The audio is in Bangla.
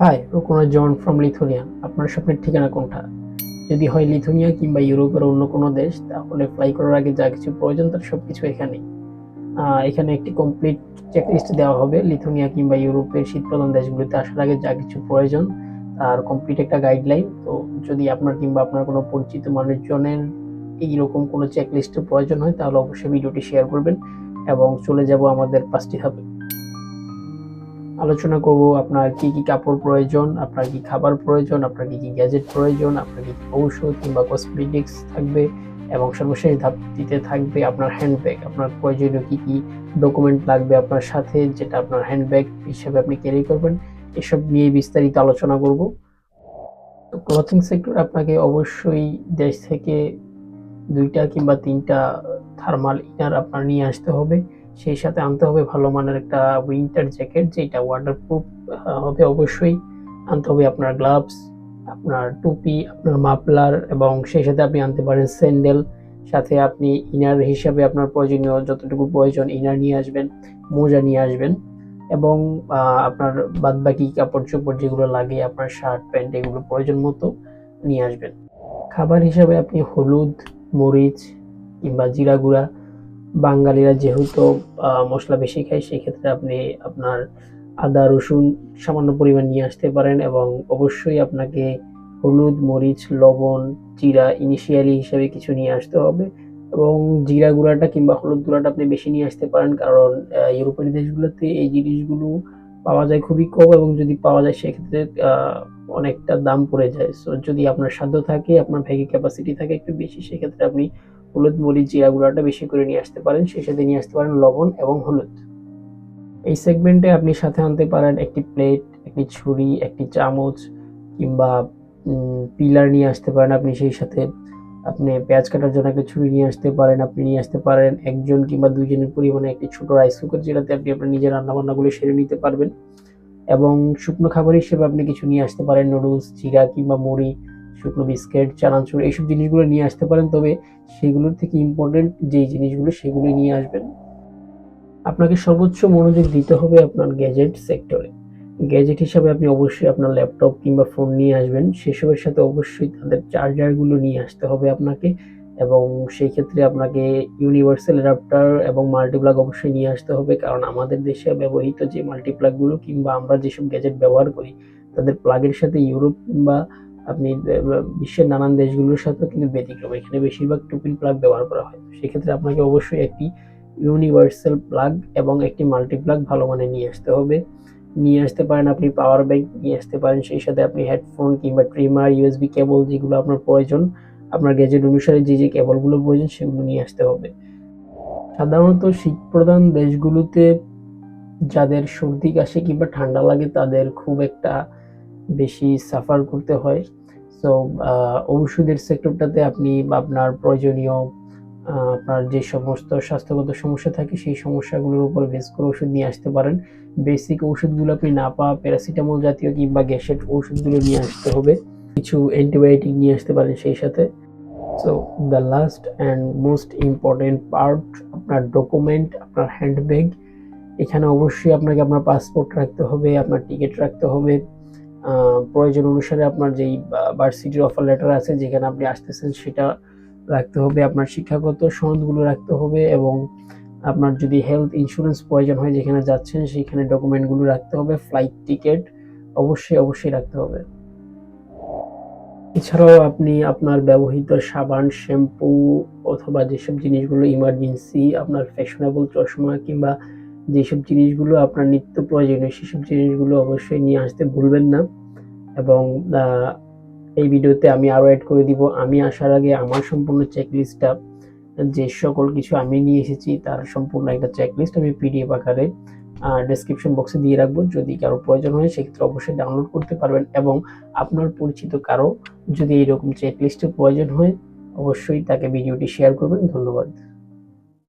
হাই, রুকনা জন ফ্রম লিথুনিয়া আপনার স্বপ্নের ঠিকানা কোনটা? যদি হয় লিথুনিয়া কিংবা ইউরোপের অন্য কোনো দেশ, তাহলে ফ্লাই করার আগে যা কিছু প্রয়োজন তার সব কিছু এখানেই এখানে একটি কমপ্লিট চেকলিস্ট দেওয়া হবে। লিথুনিয়া কিংবা ইউরোপের শীতপ্রধান দেশগুলিতে আসার আগে যা কিছু প্রয়োজন, তার কমপ্লিট একটা গাইডলাইন তো যদি আপনার কিংবা আপনার কোনো পরিচিত মানুষজনের এইরকম কোনো চেকলিস্টের প্রয়োজন হয়, তাহলে অবশ্যই ভিডিওটি শেয়ার করবেন এবং চলে যাব আমাদের পাঁচটি ধাপে আলোচনা করব, আপনার কি কি কাপড় প্রয়োজন, আপনার কি খাবার প্রয়োজন, আপনার কি কি গ্যাজেট প্রয়োজন, আপনার কি ঔষধ কিংবা কসমেটিক্স থাকবে এবং সর্বশেষ ধাপটিতে থাকবে আপনার হ্যান্ডব্যাগ আপনার প্রয়োজনীয় কি কি ডকুমেন্ট লাগবে আপনার সাথে যেটা আপনার হ্যান্ডব্যাগ হিসেবে আপনি ক্যারি করবেন, এসব নিয়ে বিস্তারিত আলোচনা করব। তো ক্লথিং সেক্টর আপনাকে অবশ্যই দেশ থেকে দুইটা কিংবা তিনটা থার্মাল ইনার আপনার নিয়ে আসতে হবে। সেই সাথে আনতে হবে ভালো মানের একটা উইন্টার জ্যাকেট যেটা ওয়াটারপ্রুফ হবে অবশ্যই। আনতে হবে আপনার গ্লাভস আপনার টুপি, আপনার মাফলার এবং সেই সাথে আপনি আনতে পারেন স্যান্ডেল সাথে আপনি ইনার হিসাবে আপনার প্রয়োজনীয় যতটুকু প্রয়োজন ইনার নিয়ে আসবেন, মোজা নিয়ে আসবেন এবং আপনার বাদবাকি কাপড় চোপড় যেগুলো লাগে, আপনার শার্ট প্যান্ট এগুলো প্রয়োজন মতো নিয়ে আসবেন। খাবার হিসাবে আপনি হলুদ, মরিচ কিংবা জিরা গুঁড়া বাঙালিরা যেহেতু মশলা বেশি খায় সেক্ষেত্রে আপনি আপনার আদা রসুন সামান্য পরিমাণ নিয়ে আসতে পারেন এবং অবশ্যই আপনাকে হলুদ মরিচ লবণ জিরা ইনিশিয়ালি হিসেবে কিছু নিয়ে আসতে হবে এবং জিরা গুঁড়াটা কিংবা হলুদ গুঁড়াটা আপনি বেশি নিয়ে আসতে পারেন কারণ আহ, ইউরোপীয় দেশগুলোতে এই জিনিসগুলো পাওয়া যায় খুবই কম এবং যদি পাওয়া যায় সেক্ষেত্রে অনেকটা দাম পড়ে যায়। সো যদি আপনার সাধ্য থাকে আপনার ভ্যাগি ক্যাপাসিটি থাকে একটু বেশি সেক্ষেত্রে আপনি হলুদ, মরিচ, জিরা গুঁড়াটা বেশি করে নিয়ে আসতে পারেন। সেই সাথে নিয়ে আসতে পারেন লবণ এবং হলুদ। এই সেগমেন্টে আপনি সাথে আনতে পারেন একটি প্লেট, একটি ছুরি, একটি চামচ কিংবা পিলার নিয়ে আসতে পারেন আপনি। সেই সাথে আপনি পেঁয়াজ কাটার জন্য একটা ছুরি নিয়ে আসতে পারেন, আপনি নিয়ে আসতে পারেন একজন কিংবা দুইজনের পরিমাণে একটি ছোট রাইস কুকার যেটাতে আপনি আপনার নিজের রান্নাবান্নাগুলো সেরে নিতে পারবেন। এবং শুকনো খাবার হিসেবে আপনি কিছু নিয়ে আসতে পারেন নুডলস জিরা কিংবা মুড়ি। শুকনো বিস্কিট, চানাচুর এইসব জিনিসগুলো নিয়ে আসতে পারেন, তবে সেগুলোর থেকে ইম্পর্টেন্ট যেই জিনিসগুলো সেগুলো নিয়ে আসবেন। আপনাকে সর্বোচ্চ মনোযোগ দিতে হবে আপনার গ্যাজেট সেক্টরে গ্যাজেট হিসাবে আপনি অবশ্যই আপনার ল্যাপটপ কিংবা ফোন নিয়ে আসবেন। সেসবের সাথে অবশ্যই তাদের চার্জারগুলো নিয়ে আসতে হবে আপনাকে এবং সেই ক্ষেত্রে আপনাকে ইউনিভার্সাল অ্যাডাপ্টার এবং মাল্টিপ্লাগ অবশ্যই নিয়ে আসতে হবে। কারণ আমাদের দেশে ব্যবহৃত যে মাল্টিপ্লাগগুলো কিংবা আমরা যেসব গ্যাজেট ব্যবহার করি, তাদের প্লাগের সাথে ইউরোপ কিংবা আপনি বিশ্বের নানান দেশগুলোর সাথেও কিন্তু ব্যতিক্রম। এখানে বেশিরভাগ টুপিন প্লাগ ব্যবহার করা হয়। সেক্ষেত্রে আপনাকে অবশ্যই একটি ইউনিভার্সাল প্লাগ এবং একটি মাল্টি প্লাগ ভালো মানে নিয়ে আসতে হবে। নিয়ে আসতে পারেন আপনি পাওয়ার ব্যাংক নিয়ে আসতে পারেন সেই সাথে আপনি হেডফোন কিংবা ট্রিমার ইউএসবি কেবল যেগুলো আপনার প্রয়োজন, আপনার গ্যাজেট অনুসারে যে যে কেবলগুলো প্রয়োজন সেগুলো নিয়ে আসতে হবে। সাধারণত শীত প্রধান দেশগুলোতে যাদের সর্দি, কাশি কিংবা ঠান্ডা লাগে তাদের খুব একটা বেশি সাফার করতে হয়। সো ওষুধের সেক্টরটাতে আপনি আপনার প্রয়োজনীয় আপনার যে সমস্ত স্বাস্থ্যগত সমস্যা থাকে, সেই সমস্যাগুলোর উপর বেস করে ওষুধ নিয়ে আসতে পারেন। বেসিক ওষুধগুলো আপনি না পাওয়া প্যারাসিটামল জাতীয় কিংবা গ্যাসের ওষুধগুলো নিয়ে আসতে হবে। কিছু অ্যান্টিবায়োটিক নিয়ে আসতে পারেন সেই সাথে। So the last and most important part আপনার ডকুমেন্ট আপনার হ্যান্ডব্যাগ এখানে অবশ্যই আপনাকে আপনার পাসপোর্ট রাখতে হবে, আপনার টিকিট রাখতে হবে। প্রয়োজন অনুসারে আপনার যেই ভার্সিটির অফার লেটার আছে, যেখানে আপনি আসতেছেন, সেটা রাখতে হবে। আপনার শিক্ষাগত সনদগুলো রাখতে হবে এবং আপনার যদি হেলথ ইন্স্যুরেন্স প্রয়োজন হয়, যেখানে যাচ্ছেন, সেখানে ডকুমেন্টগুলো রাখতে হবে। ফ্লাইট টিকিট অবশ্যই অবশ্যই রাখতে হবে। এছাড়াও আপনি আপনার ব্যবহৃত সাবান, শ্যাম্পু অথবা যেসব জিনিসগুলো ইমার্জেন্সি আপনার ফ্যাশনেবল চশমা কিংবা যেসব জিনিসগুলো আপনার নিত্য প্রয়োজনীয়, সেসব জিনিসগুলো অবশ্যই নিয়ে আসতে ভুলবেন না। এবং এই ভিডিওতে আমি আরও অ্যাড করে দিব। আমি আসার আগে আমার সম্পূর্ণ চেকলিস্টটা যে সকল কিছু আমি নিয়ে এসেছি, তার সম্পূর্ণ একটা চেকলিস্ট আমি পিডিএফ আকারে ডেসক্রিপশন বক্সে দিয়ে রাখব। যদি কারও প্রয়োজন হয়, সেক্ষেত্রে অবশ্যই ডাউনলোড করতে পারবেন। এবং আপনার পরিচিত কারও যদি এইরকম চেকলিস্টের প্রয়োজন হয়, অবশ্যই তাকে ভিডিওটি শেয়ার করবেন। ধন্যবাদ।